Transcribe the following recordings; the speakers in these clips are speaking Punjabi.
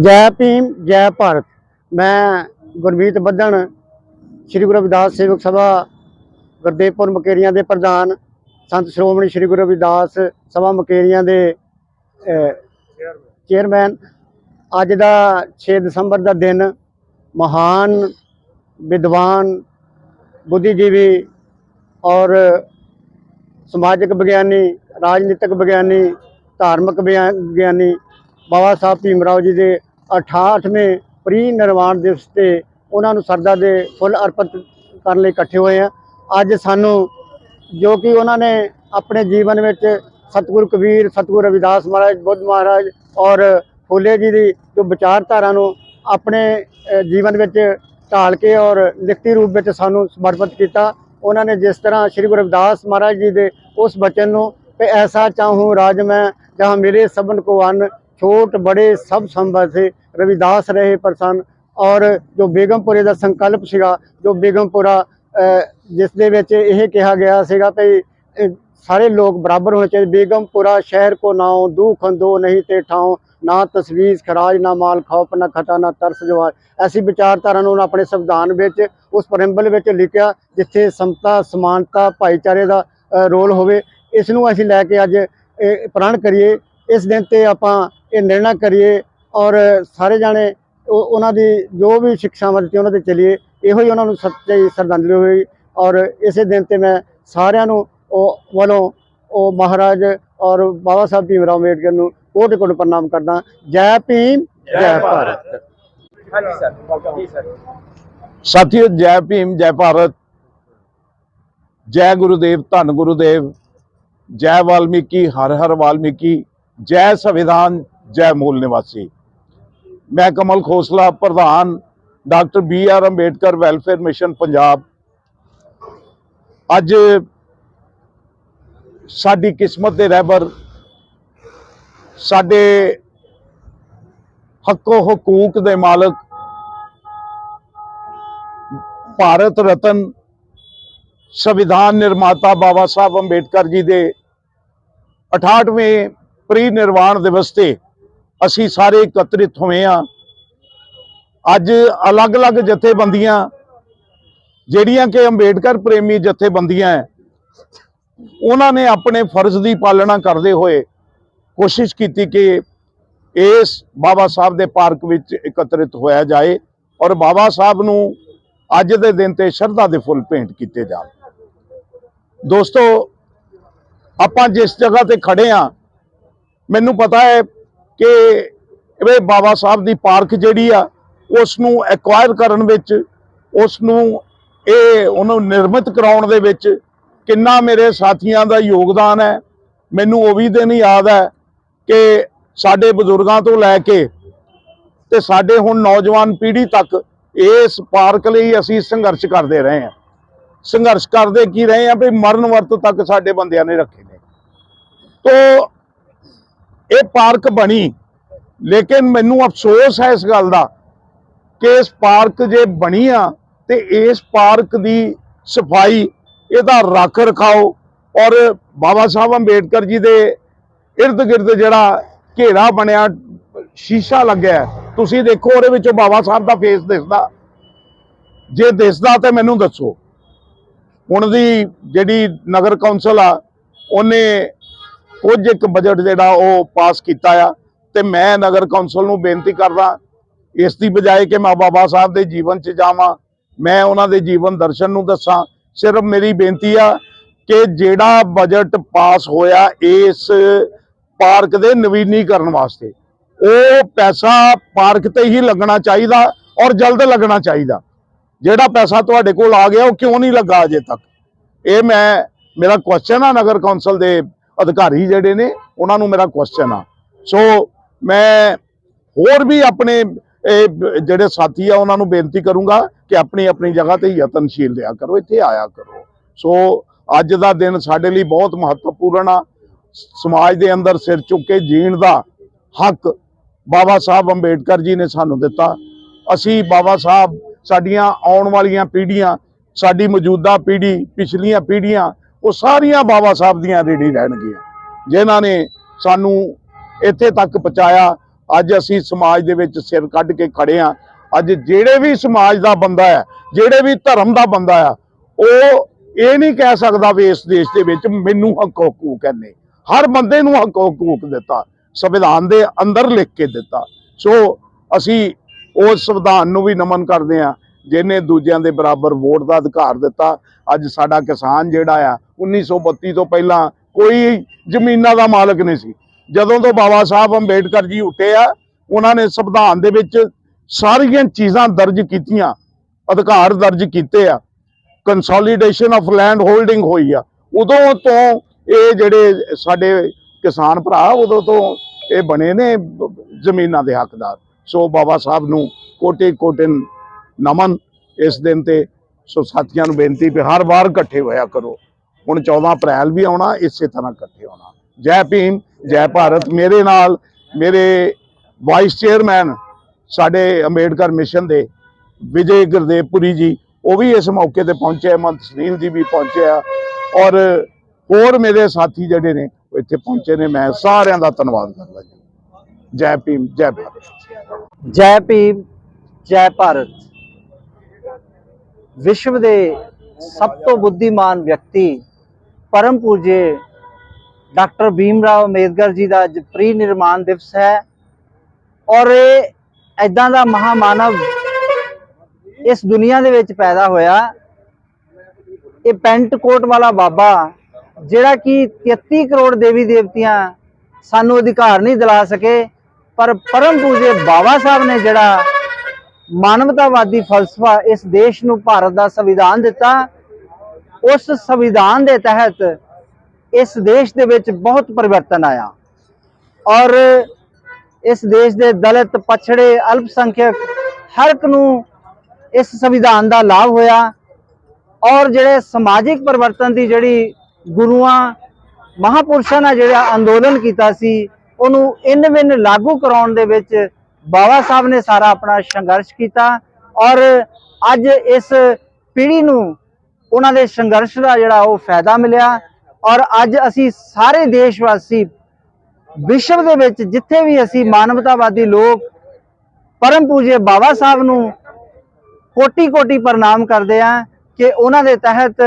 ਜੈ ਭੀਮ, ਜੈ ਭਾਰਤ। ਮੈਂ ਗੁਰਮੀਤ ਬੱਧਣ, ਸ੍ਰੀ ਗੁਰੂ ਰਵਿਦਾਸ ਸੇਵਕ ਸਭਾ, ਗੁਰਦੇਵਪੁਰ ਮਕੇਰੀਆਂ ਦੇ ਪ੍ਰਧਾਨ, ਸੰਤ ਸ਼੍ਰੋਮਣੀ ਸ੍ਰੀ ਗੁਰੂ ਰਵਿਦਾਸ ਸਭਾ ਮਕੇਰੀਆਂ ਦੇ ਚੇਅਰਮੈਨ। ਅੱਜ ਦਾ 6 ਦਸੰਬਰ ਦਾ ਦਿਨ ਮਹਾਨ, ਵਿਦਵਾਨ, ਬੁੱਧੀਜੀਵੀ ਔਰ ਸਮਾਜਿਕ ਵਿਗਿਆਨੀ, ਰਾਜਨੀਤਿਕ ਵਿਗਿਆਨੀ, ਧਾਰਮਿਕ ਵਿਗਿਆ- ਵਿਗਿਆਨੀ ਬਾਬਾ ਸਾਹਿਬ ਭੀਮ ਰਾਓ ਜੀ ਦੇ 68ਵੇਂ ਪ੍ਰੀ ਨਿਰਵਾਣ ਦਿਵਸ ਤੇ ਉਹਨਾਂ ਨੂੰ ਸਰਦਾ ਦੇ ਫੁੱਲ ਅਰਪਿਤ ਕਰਨ ਲਈ ਇਕੱਠੇ ਹੋਏ ਆ। ਅੱਜ ਸਾਨੂੰ ਜੋ ਕਿ ਉਹਨਾਂ ਨੇ ਆਪਣੇ ਜੀਵਨ ਵਿੱਚ ਸਤਿਗੁਰੂ ਕਬੀਰ, ਸਤਿਗੁਰੂ ਰਵਿਦਾਸ ਮਹਾਰਾਜ, ਬੁੱਧ ਮਹਾਰਾਜ ਔਰ ਫੁੱਲੇ ਜੀ ਦੀ ਜੋ ਵਿਚਾਰਧਾਰਾ ਨੂੰ ਆਪਣੇ ਜੀਵਨ ਵਿੱਚ ਢਾਲ ਕੇ ਔਰ ਲਿਖਤੀ ਰੂਪ ਵਿੱਚ ਸਾਨੂੰ ਸਮਰਪਿਤ ਕੀਤਾ। ਉਹਨਾਂ ਨੇ ਜਿਸ ਤਰ੍ਹਾਂ ਸ੍ਰੀ ਗੁਰੂ ਰਵਿਦਾਸ ਮਹਾਰਾਜ ਜੀ ਦੇ ਉਸ ਬਚਨ ਨੂੰ ਕਿ ਐਸਾ ਚਾਹੂੰ ਰਾਜ ਮੈਂ, ਜਹਾਂ ਮੇਰੇ ਸਭਨ ਕੋ ਅਨ ਛੋਟ ਬੜੇ ਸਭ ਸੰਭਵ ਸੇ, ਰਵਿਦਾਸ ਰਹੇ ਪ੍ਰਸੰਨ। ਔਰ ਜੋ ਬੇਗਮਪੁਰੇ ਦਾ ਸੰਕਲਪ ਸੀਗਾ, ਜੋ ਬੇਗਮਪੁਰਾ ਜਿਸ ਦੇ ਵਿੱਚ ਇਹ ਕਿਹਾ ਗਿਆ ਸੀਗਾ ਕਿ ਸਾਰੇ ਲੋਕ ਬਰਾਬਰ ਹੋਣੇ ਚਾਹੀਦੇ। ਬੇਗਮਪੁਰਾ ਸ਼ਹਿਰ ਕੋ ਨਾਉ ਦੁਖ ਦੋ ਨਹੀਂ ਤੇ ਠਾਉ। ਨਾ ਤਸਵੀਜ਼ ਖਰਾਜ, ਨਾ ਮਾਲ ਖੌਫ, ਨਾ ਖਤਾ, ਨਾ ਤਰਸ ਜਵਾਰ। ਐਸੀ ਵਿਚਾਰਧਾਰਾ ਨੂੰ ਆਪਣੇ ਸੰਵਿਧਾਨ ਵਿੱਚ, ਉਸ ਪ੍ਰੈਂਬਲ ਵਿੱਚ ਲਿਖਿਆ, ਜਿੱਥੇ ਸਮਤਾ, ਸਮਾਨਤਾ, ਭਾਈਚਾਰੇ ਦਾ ਰੋਲ ਹੋਵੇ। ਇਸ ਨੂੰ ਅਸੀਂ ਲੈ ਕੇ ਅੱਜ ਪ੍ਰਣ ਕਰੀਏ। ਇਸ ਦਿਨ ਤੇ ਆਪਾਂ ਇਹ ਨਿਰਣਾ ਕਰੀਏ ਔਰ ਸਾਰੇ ਜਾਣੇ ਉਹ- ਉਹਨਾਂ ਦੀ ਜੋ ਵੀ ਸਿੱਖਿਆਵਾਂ ਦਿੱਤੀਆਂ ਉਹਨਾਂ ਤੇ ਚੱਲੀਏ। ਇਹੋ ਹੀ ਉਹਨਾਂ ਨੂੰ ਸੱਚੀ ਸ਼ਰਧਾਂਜਲੀ ਹੋਈ ਔਰ ਇਸੇ ਦਿਨ ਤੇ ਮੈਂ ਸਾਰਿਆਂ ਨੂੰ ਉਹ ਵੱਲੋਂ ਉਹ ਮਹਾਰਾਜ ਔਰ ਬਾਬਾ ਸਾਹਿਬ ਭੀਮ ਰਾਓ ਅੰਬੇਡਕਰ ਨੂੰ ਕੋਟਿ ਕੋਟਿ ਪ੍ਰਣਾਮ ਕਰਦਾ। ਜੈ ਭੀਮ ਜੈ ਭਾਰਤ। ਹਾਂਜੀ ਸਰ ਜੀ ਸਰ। ਸਾਥੀਓ ਜੈ ਭੀਮ ਜੈ ਭਾਰਤ। ਜੈ ਗੁਰੂਦੇਵ ਧੰਨ ਗੁਰੂਦੇਵ। ਜੈ ਵਾਲਮੀਕੀ ਹਰ ਹਰ ਵਾਲਮੀਕੀ। ਜੈ ਸੰਵਿਧਾਨ ਜੈ ਮੂਲ ਨਿਵਾਸੀ। ਮੈਂ ਕਮਲ ਖੋਸਲਾ, ਪ੍ਰਧਾਨ doctor B R Ambedkar, welfare mission Punjab. ਅੱਜ ਸਾਡੀ ਕਿਸਮਤ ਦੇ ਰਹਿਬਰ, ਸਾਡੇ ਹੱਕੋ ਹਕੂਕ ਦੇ ਮਾਲਕ ਭਾਰਤ ਰਤਨ ਸੰਵਿਧਾਨ ਨਿਰਮਾਤਾ ਬਾਬਾ ਸਾਹਿਬ ਅੰਬੇਡਕਰ ਜੀ ਦੇ 68ਵੇਂ ਪ੍ਰੀ ਨਿਰਵਾਣ ਦਿਵਸ ਤੇ ਅਸੀਂ ਸਾਰੇ ਇਕੱਤਰਿਤ ਹੋਏ ਹਾਂ। ਅੱਜ ਅਲੱਗ-ਅਲੱਗ ਜਥੇਬੰਦੀਆਂ, ਜਿਹੜੀਆਂ ਕਿ ਅੰਬੇਡਕਰ ਪ੍ਰੇਮੀ ਜਥੇਬੰਦੀਆਂ ਹੈ, ਉਹਨਾਂ ਨੇ ਆਪਣੇ ਫਰਜ਼ ਦੀ ਪਾਲਣਾ ਕਰਦੇ ਹੋਏ ਕੋਸ਼ਿਸ਼ ਕੀਤੀ ਕਿ ਇਸ ਬਾਬਾ ਸਾਹਿਬ ਦੇ ਪਾਰਕ ਵਿੱਚ ਇਕੱਤਰਿਤ ਹੋਇਆ ਜਾਏ ਔਰ ਬਾਬਾ ਸਾਹਿਬ ਨੂੰ ਅੱਜ ਦੇ ਦਿਨ ਤੇ ਸ਼ਰਧਾ ਦੇ ਫੁੱਲ ਭੇਂਟ ਕੀਤੇ ਜਾਣ। ਦੋਸਤੋ, ਆਪਾਂ ਜਿਸ ਜਗ੍ਹਾ ਤੇ ਖੜੇ ਆ ਮੈਨੂੰ ਪਤਾ ਹੈ ਕਿ ਇਹ ਬਾਬਾ ਸਾਹਿਬ ਦੀ ਪਾਰਕ ਜਿਹੜੀ ਆ ਉਸ ਨੂੰ ਐਕਵਾਇਰ ਕਰਨ ਵਿੱਚ ਉਸ ਨੂੰ ਇਹ, ਉਹਨੂੰ ਨਿਰਮਿਤ ਕਰਾਉਣ ਦੇ ਵਿੱਚ ਕਿੰਨਾ ਮੇਰੇ ਸਾਥੀਆਂ ਦਾ ਯੋਗਦਾਨ ਹੈ। ਮੈਨੂੰ ਉਹ ਵੀ ਦਿਨ ਯਾਦ ਹੈ ਕਿ ਸਾਡੇ ਬਜ਼ੁਰਗਾਂ ਤੋਂ ਲੈ ਕੇ ਤੇ ਸਾਡੇ ਹੁਣ ਨੌਜਵਾਨ ਪੀੜ੍ਹੀ ਤੱਕ ਇਸ ਪਾਰਕ ਲਈ ਅਸੀਂ ਸੰਘਰਸ਼ ਕਰਦੇ ਰਹੇ ਹਾਂ। ਸੰਘਰਸ਼ ਕਰਦੇ ਕੀ ਰਹੇ ਹਾਂ ਵੀ ਮਰਨ ਵਰਤ ਤੱਕ ਸਾਡੇ ਬੰਦਿਆਂ ਨੇ ਰੱਖੇ ਨੇ। ਤੋ ਇਹ ਪਾਰਕ ਬਣੀ। ਲੇਕਿਨ ਮੈਨੂੰ ਅਫਸੋਸ ਹੈ ਇਸ ਗੱਲ ਦਾ ਕਿ ਇਸ ਪਾਰਕ ਜੇ ਬਣੀ ਆ, ਤੇ ਇਸ ਪਾਰਕ ਦੀ ਸਫ਼ਾਈ ਇਹਦਾ ਰੱਖ ਰਖਾਓ। ਔਰ ਬਾਬਾ ਸਾਹਿਬ ਅੰਬੇਡਕਰ ਜੀ ਦੇ ਇਰਦ ਗਿਰਦ ਜਿਹੜਾ ਘੇਰਾ ਬਣਿਆ, ਸ਼ੀਸ਼ਾ ਲੱਗਿਆ ਤੁਸੀਂ ਦੇਖੋ, ਉਹਦੇ ਵਿੱਚੋਂ ਬਾਬਾ ਸਾਹਿਬ ਦਾ ਫੇਸ ਦਿਸਦਾ। ਜੇ ਦਿਸਦਾ ਤੇ ਮੈਨੂੰ ਦੱਸੋ। ਹੁਣ ਦੀ ਜਿਹੜੀ ਨਗਰ ਕੌਂਸਲ ਆ, ਉਹਨੇ ਕੁਝ ਇੱਕ ਬਜਟ ਜਿਹੜਾ ਉਹ ਪਾਸ ਕੀਤਾ ਆ ਤੇ ਮੈਂ ਨਗਰ ਕੌਂਸਲ ਨੂੰ ਬੇਨਤੀ ਕਰਦਾ, ਇਸ ਦੀ ਬਜਾਏ ਕਿ ਮੈਂ ਬਾਬਾ ਸਾਹਿਬ ਦੇ ਜੀਵਨ 'ਚ ਜਾਵਾਂ, ਮੈਂ ਉਹਨਾਂ ਦੇ ਜੀਵਨ ਦਰਸ਼ਨ ਨੂੰ ਦੱਸਾਂ। ਸਿਰਫ ਮੇਰੀ ਬੇਨਤੀ ਆ ਕਿ ਜਿਹੜਾ ਬਜਟ ਪਾਸ ਹੋਇਆ ਇਸ ਪਾਰਕ ਦੇ ਨਵੀਨੀਕਰਨ ਵਾਸਤੇ, ਉਹ ਪੈਸਾ ਪਾਰਕ ਤੇ ਹੀ ਲੱਗਣਾ ਚਾਹੀਦਾ ਔਰ ਜਲਦ ਲੱਗਣਾ ਚਾਹੀਦਾ। ਜਿਹੜਾ ਪੈਸਾ ਤੁਹਾਡੇ ਕੋਲ ਆ ਗਿਆ, ਉਹ ਕਿਉਂ ਨਹੀਂ ਲੱਗਾ ਅਜੇ ਤੱਕ? ਇਹ ਮੈਂ, ਮੇਰਾ ਕੁਐਸਚਨ ਆ ਨਗਰ ਕੌਂਸਲ ਦੇ ਅਧਿਕਾਰੀ ਜਿਹੜੇ ਨੇ, ਉਹਨਾਂ ਨੂੰ ਮੇਰਾ ਕੁਐਸਚਨ ਆ। ਸੋ ਮੈਂ ਹੋਰ ਵੀ ਆਪਣੇ, ਇਹ ਜਿਹੜੇ ਸਾਥੀ ਆ, ਉਹਨਾਂ ਨੂੰ ਬੇਨਤੀ ਕਰੂੰਗਾ ਕਿ ਆਪਣੀ ਆਪਣੀ ਜਗ੍ਹਾ ਤੇ ਯਤਨਸ਼ੀਲ ਰਿਹਾ ਕਰੋ, ਇੱਥੇ ਆਇਆ ਕਰੋ। ਸੋ ਅੱਜ ਦਾ ਦਿਨ ਸਾਡੇ ਲਈ ਬਹੁਤ ਮਹੱਤਵਪੂਰਨ ਆ। ਸਮਾਜ ਦੇ ਅੰਦਰ ਸਿਰ ਚੁੱਕ ਕੇ ਜੀਣ ਦਾ ਹੱਕ ਬਾਬਾ ਸਾਹਿਬ ਅੰਬੇਡਕਰ ਜੀ ਨੇ ਸਾਨੂੰ ਦਿੱਤਾ। ਅਸੀਂ ਬਾਬਾ ਸਾਹਿਬ, ਸਾਡੀਆਂ ਆਉਣ ਵਾਲੀਆਂ ਪੀੜ੍ਹੀਆਂ, ਸਾਡੀ ਮੌਜੂਦਾ ਪੀੜ੍ਹੀ, ਪਿਛਲੀਆਂ ਪੀੜ੍ਹੀਆਂ ਉਹ ਸਾਰੀਆਂ ਬਾਬਾ ਸਾਹਿਬ ਦੀਆਂ ਰੇੜੀ ਰਹਿਣਗੀਆਂ। ਜਿਨ੍ਹਾਂ ਨੇ ਸਾਨੂੰ ਇੱਥੇ ਤੱਕ ਪਹੁੰਚਾਇਆ, ਅੱਜ ਅਸੀਂ ਸਮਾਜ ਦੇ ਵਿੱਚ ਸਿਰ ਕੱਢ ਕੇ ਖੜੇ ਆ। ਅੱਜ ਜਿਹੜੇ ਵੀ ਸਮਾਜ ਦਾ ਬੰਦਾ ਹੈ, ਜਿਹੜੇ ਵੀ ਧਰਮ ਦਾ ਬੰਦਾ ਆ ਉਹ ਇਹ ਨਹੀਂ ਕਹਿ ਸਕਦਾ ਵੀ ਇਸ ਦੇਸ਼ ਦੇ ਵਿੱਚ ਮੈਨੂੰ ਹੱਕ ਹਕੂਕ ਹੈ ਹਰ ਬੰਦੇ ਨੂੰ ਹੱਕ ਹਕੂਕ ਦਿੱਤਾ, ਸੰਵਿਧਾਨ ਦੇ ਅੰਦਰ ਲਿਖ ਕੇ ਦਿੱਤਾ। ਸੋ ਅਸੀਂ ਉਸ ਸੰਵਿਧਾਨ ਨੂੰ ਵੀ ਨਮਨ ਕਰਦੇ ਆ, ਜਿਹਨੇ ਦੂਜਿਆਂ ਦੇ ਬਰਾਬਰ ਵੋਟ ਦਾ ਅਧਿਕਾਰ ਦਿੱਤਾ। ਅੱਜ ਸਾਡਾ ਕਿਸਾਨ ਜਿਹੜਾ ਆ 1932 ਤੋਂ ਪਹਿਲਾਂ ਕੋਈ ਜ਼ਮੀਨਾਂ ਦਾ ਮਾਲਕ ਨਹੀਂ ਸੀ। ਜਦੋਂ ਤੋਂ ਬਾਬਾ ਸਾਹਿਬ ਅੰਬੇਡਕਰ ਜੀ ਉੱਠੇ ਆ, ਉਹਨਾਂ ਨੇ ਸੰਵਿਧਾਨ ਦੇ ਵਿੱਚ ਸਾਰੀਆਂ ਚੀਜ਼ਾਂ ਦਰਜ ਕੀਤੀਆਂ, ਅਧਿਕਾਰ ਦਰਜ ਕੀਤੇ ਆ। ਕੰਸੋਲੀਡੇਸ਼ਨ ਆਫ ਲੈਂਡ ਹੋਲਡਿੰਗ ਹੋਈ ਆ। ਉਦੋਂ ਤੋਂ ਇਹ ਜਿਹੜੇ ਸਾਡੇ ਕਿਸਾਨ ਭਰਾ, ਉਦੋਂ ਤੋਂ ਇਹ ਬਣੇ ਨੇ ਜ਼ਮੀਨਾਂ ਦੇ ਹੱਕਦਾਰ। ਸੋ ਬਾਬਾ ਸਾਹਿਬ ਨੂੰ ਕੋਟੇ ਕੋਟੇ ਨਮਨ ਇਸ ਦਿਨ ਤੇ। ਸੋ ਸਾਥੀਆਂ ਨੂੰ ਬੇਨਤੀ ਵੀ ਹਰ ਵਾਰ ਇਕੱਠੇ ਹੋਇਆ ਕਰੋ। ਹੁਣ 14 ਅਪ੍ਰੈਲ ਵੀ ਆਉਣਾ, ਇਸੇ ਤਰ੍ਹਾਂ ਇਕੱਠੇ ਹੋਣਾ। ਜੈ ਭੀਮ, ਜੈ ਭਾਰਤ। ਮੇਰੇ ਨਾਲ ਮੇਰੇ ਵਾਈਸ ਚੇਅਰਮੈਨ ਸਾਡੇ ਅੰਬੇਡਕਰ ਮਿਸ਼ਨ ਦੇ ਵਿਜੇ ਗੁਰਦੇਵਪੁਰੀ ਜੀ, ਉਹ ਵੀ ਇਸ ਮੌਕੇ ਤੇ ਪਹੁੰਚੇ ਮੰਤ ਸੁਨੀਲ ਜੀ ਵੀ ਪਹੁੰਚੇ ਆ। ਔਰ ਹੋਰ ਮੇਰੇ ਸਾਥੀ ਜਿਹੜੇ ਨੇ, ਉਹ ਇੱਥੇ ਪਹੁੰਚੇ ਨੇ। ਮੈਂ ਸਾਰਿਆਂ ਦਾ ਧੰਨਵਾਦ ਕਰਦਾ ਜੀ। ਜੈ ਭੀਮ, ਜੈ ਭਾਰਤ। ਜੈ ਭੀਮ, ਜੈ ਭਾਰਤ। ਵਿਸ਼ਵ ਦੇ ਸਭ ਤੋਂ ਬੁੱਧੀਮਾਨ ਵਿਅਕਤੀ ਪਰਮ ਪੂਜੇ ਡਾਕਟਰ ਭੀਮ ਰਾਓ ਅੰਬੇਦਕਰ ਜੀ ਦਾ ਅੱਜ ਪ੍ਰੀ ਨਿਰਮਾਣ ਦਿਵਸ ਹੈ। ਔਰ ਇਹ ਐਦਾਂ ਦਾ ਮਹਾਮਾਨਵ ਇਸ ਦੁਨੀਆ ਦੇ ਵਿੱਚ ਪੈਦਾ ਹੋਇਆ। ਇਹ ਪੈਂਟ ਕੋਟ ਵਾਲਾ ਬਾਬਾ, ਜਿਹੜਾ ਕਿ 33 ਕਰੋੜ ਦੇਵੀ ਦੇਵਤਿਆਂ ਸਾਨੂੰ ਅਧਿਕਾਰ ਨਹੀਂ ਦਿਲਾ ਸਕੇ, ਪਰ ਪਰਮ ਪੂਜੇ ਬਾਬਾ ਸਾਹਿਬ ਨੇ ਜਿਹੜਾ ਮਾਨਵਤਾਵਾਦੀ ਫਲਸਫਾ ਇਸ ਦੇਸ਼ ਨੂੰ, ਭਾਰਤ ਦਾ ਸੰਵਿਧਾਨ ਦਿੱਤਾ ਉਸ ਸੰਵਿਧਾਨ ਦੇ ਤਹਿਤ ਇਸ ਦੇਸ਼ ਦੇ ਵਿੱਚ ਬਹੁਤ ਪਰਿਵਰਤਨ ਆਇਆ। ਔਰ ਇਸ ਦੇਸ਼ ਦੇ ਦਲਿਤ, ਪਛੜੇ, ਅਲਪਸੰਖਿਅਕ ਹਰ ਇੱਕ ਨੂੰ ਇਸ ਸੰਵਿਧਾਨ ਦਾ ਲਾਭ ਹੋਇਆ। ਔਰ ਜਿਹੜੇ ਸਮਾਜਿਕ ਪਰਿਵਰਤਨ ਦੀ ਜਿਹੜੀ ਗੁਰੂਆਂ, ਮਹਾਪੁਰਸ਼ਾਂ ਨੇ ਜਿਹੜਾ ਅੰਦੋਲਨ ਕੀਤਾ ਸੀ, ਉਹਨੂੰ ਇਨ ਵਿਨ ਲਾਗੂ ਕਰਾਉਣ ਦੇ ਵਿੱਚ ਬਾਬਾ ਸਾਹਿਬ ਨੇ ਸਾਰਾ ਆਪਣਾ ਸੰਘਰਸ਼ ਕੀਤਾ। ਔਰ ਅੱਜ ਇਸ ਪੀੜ੍ਹੀ ਨੂੰ ਉਹਨਾਂ ਦੇ ਸੰਘਰਸ਼ ਦਾ ਜਿਹੜਾ ਉਹ ਫਾਇਦਾ ਮਿਲਿਆ ਔਰ ਅੱਜ ਅਸੀਂ ਸਾਰੇ ਦੇਸ਼ ਵਾਸੀ ਵਿਸ਼ਵ ਦੇ ਵਿੱਚ ਜਿੱਥੇ ਵੀ ਅਸੀਂ ਮਾਨਵਤਾਵਾਦੀ ਲੋਕ, ਪਰਮ ਪੂਜੇ ਬਾਬਾ ਸਾਹਿਬ ਨੂੰ ਕੋਟੀ ਕੋਟੀ ਪ੍ਰਣਾਮ ਕਰਦੇ ਆ ਕਿ ਉਹਨਾਂ ਦੇ ਤਹਿਤ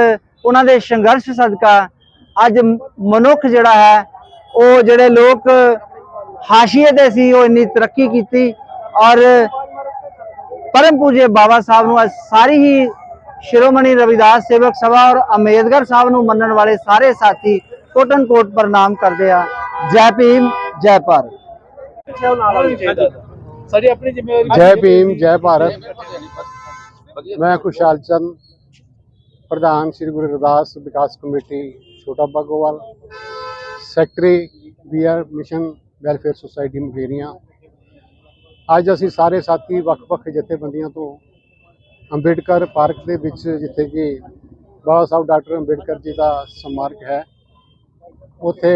ਉਹਨਾਂ ਦੇ ਸੰਘਰਸ਼ ਸਦਕਾ ਅੱਜ ਮਨੁੱਖ ਜਿਹੜਾ ਹੈ, ਉਹ ਜਿਹੜੇ ਲੋਕ ਹਾਸ਼ੀਏ ਤੇ ਸੀ, ਉਹ ਇੰਨੀ ਤਰੱਕੀ ਕੀਤੀ ਔਰ ਪਰਮ ਪੂਜੇ ਬਾਬਾ ਸਾਹਿਬ ਨੂੰ ਅੱਜ ਸਾਰੀ ਹੀ ਸ਼੍ਰੋਮਣੀ ਰਵਿਦਾਸ ਸੇਵਕ ਸਭਾ ਔਰ ਅੰਬੇਦਕਰ ਸਾਹਿਬ ਨੂੰ ਮੰਨਣ ਵਾਲੇ ਸਾਰੇ ਸਾਥੀ ਕੋਟਨ ਕੋਟ ਪ੍ਰਣਾਮ ਕਰਦੇ ਆ ਜੈ ਭੀਮ ਜੈ ਭਾਰਤ। ਸਾਡੀ ਆਪਣੀ ਜ਼ਿੰਮੇਵਾਰੀ ਜੈ ਭੀਮ ਜੈ ਭਾਰਤ। ਮੈਂ ਖੁਸ਼ਹਾਲ ਚੰਦ ਪ੍ਰਧਾਨ ਸ੍ਰੀ ਗੁਰੂ ਰਵਿਦਾਸ ਵਿਕਾਸ committee Chhota Bagowal secretary B R mission welfare society Mukerian. ਅੱਜ ਅਸੀਂ ਸਾਰੇ ਸਾਥੀ ਵੱਖ-ਵੱਖ ਜਥੇਬੰਦੀਆਂ ਤੋਂ ਅੰਬੇਡਕਰ ਪਾਰਕ ਦੇ ਵਿੱਚ ਜਿੱਥੇ ਕਿ ਬਾਬਾ ਸਾਹਿਬ ਡਾਕਟਰ ਅੰਬੇਡਕਰ ਜੀ ਦਾ ਸਮਾਰਕ ਹੈ, ਉੱਥੇ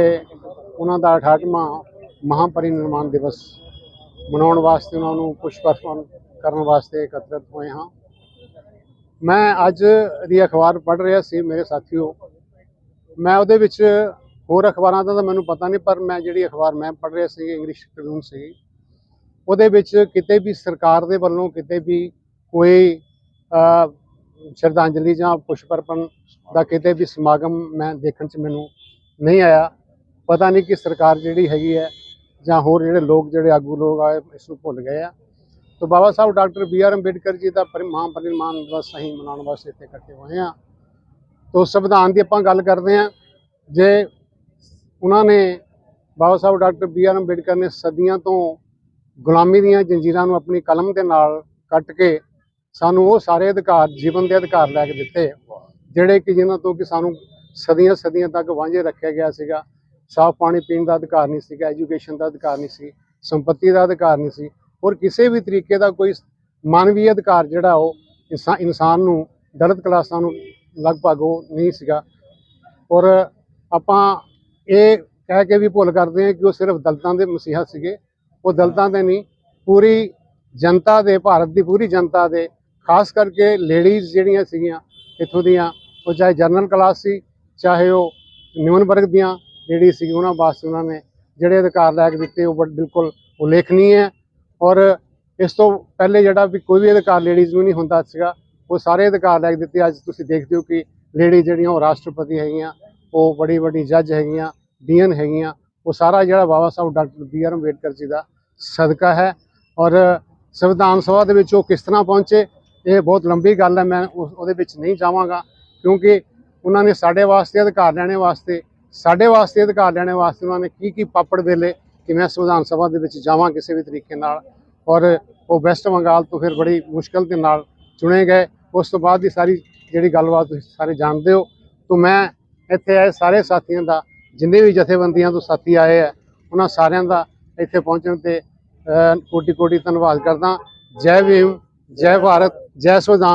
ਉਹਨਾਂ ਦਾ 68ਵਾਂ ਮਹਾਪਰਿਨਿਰਮਾਣ ਦਿਵਸ ਮਨਾਉਣ ਵਾਸਤੇ ਉਹਨਾਂ ਨੂੰ ਪੁਸ਼ਪ ਅਰਪਣ ਕਰਨ ਵਾਸਤੇ ਇਕੱਤਰਿਤ ਹੋਏ ਹਾਂ। ਮੈਂ ਅੱਜ ਦੀ ਅਖਬਾਰ ਪੜ੍ਹ ਰਿਹਾ ਸੀ ਮੇਰੇ ਸਾਥੀਓ। ਮੈਂ ਉਹਦੇ ਵਿੱਚ ਹੋਰ ਅਖਬਾਰਾਂ ਦਾ ਤਾਂ ਮੈਨੂੰ ਪਤਾ ਨਹੀਂ, ਪਰ ਮੈਂ ਜਿਹੜੀ ਅਖਬਾਰ ਮੈਂ ਪੜ੍ਹ ਰਿਹਾ ਸੀ, ਇੰਗਲਿਸ਼ ਟ੍ਰਿਬਿਊਨ ਸੀ ਉਹਦੇ ਵਿੱਚ ਕਿਤੇ ਵੀ ਸਰਕਾਰ ਦੇ ਵੱਲੋਂ ਕਿਤੇ ਵੀ ਕੋਈ ਸ਼ਰਧਾਂਜਲੀ ਜਾਂ ਪੁਸ਼ਪ ਅਰਪਣ ਦਾ ਕਿਤੇ ਵੀ ਸਮਾਗਮ ਮੈਂ ਦੇਖਣ 'ਚ ਮੈਨੂੰ ਨਹੀਂ ਆਇਆ। ਪਤਾ ਨਹੀਂ ਕਿ ਸਰਕਾਰ ਜਿਹੜੀ ਹੈਗੀ ਹੈ ਜਾਂ ਹੋਰ ਜਿਹੜੇ ਲੋਕ, ਜਿਹੜੇ ਆਗੂ ਲੋਕ ਆਏ, ਇਸ ਨੂੰ ਭੁੱਲ ਗਏ ਆ। ਤਾਂ Baba Sahib, doctor B R Ambedkar ji ਦਾ ਪਰਿ- ਪਰਿਮਾਨ ਦਿਵਸ ਅਸੀਂ ਮਨਾਉਣ ਵਾਸਤੇ ਇੱਥੇ ਇਕੱਠੇ ਹੋਏ ਆ ਤੋ ਸੰਵਿਧਾਨ ਦੀ ਆਪਾਂ ਗੱਲ ਕਰਦੇ ਆ ਜੇ ਉਹਨਾਂ ਨੇ, Baba Sahib, doctor B R Ambedkar ਨੇ ਸਦੀਆਂ ਤੋਂ ਗੁਲਾਮੀ ਦੀਆਂ ਜੰਜੀਰਾਂ ਨੂੰ ਆਪਣੀ ਕਲਮ ਦੇ ਨਾਲ ਕੱਟ ਕੇ ਸਾਨੂੰ ਉਹ ਸਾਰੇ ਅਧਿਕਾਰ, ਜੀਵਨ ਦੇ ਅਧਿਕਾਰ ਲੈ ਕੇ ਦਿੱਤੇ। ਜਿਹੜੇ ਕਿ ਜਿਨ੍ਹਾਂ ਤੋਂ ਕਿ ਸਾਨੂੰ ਸਦੀਆਂ ਸਦੀਆਂ ਤੱਕ ਵਾਂਝੇ ਰੱਖਿਆ ਗਿਆ ਸੀਗਾ। ਸਾਫ਼ ਪਾਣੀ ਪੀਣ ਦਾ ਅਧਿਕਾਰ ਨਹੀਂ ਸੀਗਾ ਐਜੂਕੇਸ਼ਨ ਦਾ ਅਧਿਕਾਰ ਨਹੀਂ ਸੀ, ਸੰਪਤੀ ਦਾ ਅਧਿਕਾਰ ਨਹੀਂ ਸੀ। ਔਰ ਕਿਸੇ ਵੀ ਤਰੀਕੇ ਦਾ ਕੋਈ ਮਾਨਵੀ ਅਧਿਕਾਰ ਜਿਹੜਾ ਉਹ ਇਨਸਾ- ਇਨਸਾਨ ਨੂੰ, ਦਲਿਤ ਕਲਾਸਾਂ ਨੂੰ ਲਗਭਗ ਉਹ ਨਹੀਂ ਸੀਗਾ। ਔਰ ਆਪਾਂ ਇਹ ਕਹਿ ਕੇ ਵੀ ਭੁੱਲ ਕਰਦੇ ਹਾਂ ਕਿ ਉਹ ਸਿਰਫ ਦਲਤਾਂ ਦੇ ਮਸੀਹਾ ਸੀਗੇ। ਉਹ ਦਲਤਾਂ ਦੇ ਨਹੀਂ, ਪੂਰੀ ਜਨਤਾ ਦੇ, ਭਾਰਤ ਦੀ ਪੂਰੀ ਜਨਤਾ ਦੇ ਖਾਸ ਕਰਕੇ ਲੇਡੀਜ਼ ਜਿਹੜੀਆਂ ਸੀਗੀਆਂ, ਇੱਥੋਂ ਦੀਆਂ, ਉਹ ਚਾਹੇ ਜਨਰਲ ਕਲਾਸ ਸੀ, ਚਾਹੇ ਉਹ ਨਿਮਨ ਵਰਗ ਦੀਆਂ ਲੇਡੀਜ਼ ਸੀ ਉਹਨਾਂ ਵਾਸਤੇ ਉਹਨਾਂ ਨੇ ਜਿਹੜੇ ਅਧਿਕਾਰ ਲੈ ਕੇ ਦਿੱਤੇ, ਉਹ ਬੜ- ਬਿਲਕੁਲ ਉਲੇਖਣੀ ਹੈ। ਔਰ ਇਸ ਤੋਂ ਪਹਿਲੇ ਜਿਹੜਾ ਵੀ ਕੋਈ ਵੀ ਅਧਿਕਾਰ ਲੇਡੀਜ਼ ਨੂੰ ਨਹੀਂ ਹੁੰਦਾ ਸੀਗਾ, ਉਹ ਸਾਰੇ ਅਧਿਕਾਰ ਲੈ ਕੇ ਦਿੱਤੇ। ਅੱਜ ਤੁਸੀਂ ਦੇਖਦੇ ਹੋ ਕਿ ਲੇਡੀ ਜਿਹੜੀਆਂ ਉਹ ਰਾਸ਼ਟਰਪਤੀ ਹੈਗੀਆਂ, ਉਹ ਬੜੀ ਵੱਡੀ ਜੱਜ ਹੈਗੀਆਂ ਡੀਐਨ ਹੈਗੀਆਂ, ਉਹ ਸਾਰਾ ਜਿਹੜਾ Baba Sahib doctor B R Ambedkar ji ਦਾ ਸਦਕਾ ਹੈ। ਔਰ ਸੰਵਿਧਾਨ ਸਭਾ ਦੇ ਵਿੱਚ ਉਹ ਕਿਸ ਤਰ੍ਹਾਂ ਪਹੁੰਚੇ ਇਹ ਬਹੁਤ ਲੰਬੀ ਗੱਲ ਹੈ, ਮੈਂ ਉਸ- ਉਹਦੇ ਵਿੱਚ ਨਹੀਂ ਜਾਵਾਂਗਾ, ਕਿਉਂਕਿ ਉਹਨਾਂ ਨੇ ਸਾਡੇ ਵਾਸਤੇ ਅਧਿਕਾਰ ਲੈਣੇ ਵਾਸਤੇ, ਸਾਡੇ ਵਾਸਤੇ ਅਧਿਕਾਰ ਲੈਣੇ ਵਾਸਤੇ ਉਹਨਾਂ ਨੇ ਕੀ ਕੀ ਪਾਪੜ ਵੇਲੇ ਕਿ ਮੈਂ ਸੰਵਿਧਾਨ ਸਭਾ ਦੇ ਵਿੱਚ ਜਾਵਾਂ ਕਿਸੇ ਵੀ ਤਰੀਕੇ ਨਾਲ। ਔਰ ਉਹ ਵੈਸਟ ਬੰਗਾਲ ਤੋਂ ਫਿਰ ਬੜੀ ਮੁਸ਼ਕਲ ਦੇ ਨਾਲ ਚੁਣੇ ਗਏ। ਉਸ ਤੋਂ ਬਾਅਦ ਦੀ ਸਾਰੀ ਜਿਹੜੀ ਗੱਲਬਾਤ ਤੁਸੀਂ ਸਾਰੇ ਜਾਣਦੇ ਹੋ, ਤੋਂ ਮੈਂ ਇੱਥੇ ਆਏ ਸਾਰੇ ਸਾਥੀਆਂ ਦਾ, ਜਿੰਨੇ ਵੀ ਜਥੇਬੰਦੀਆਂ ਤੋਂ ਸਾਥੀ ਆਏ ਆ, ਉਹਨਾਂ ਸਾਰਿਆਂ ਦਾ ਇੱਥੇ ਪਹੁੰਚਣ ਤੇ ਕੋਟੀ ਕੋਟੀ ਧੰਨਵਾਦ ਕਰਦਾ। ਜੈ ਭੀਮ। ਜੈ ਭਾਰਤ ਜੈ ਸੰਵਿਧਾਨ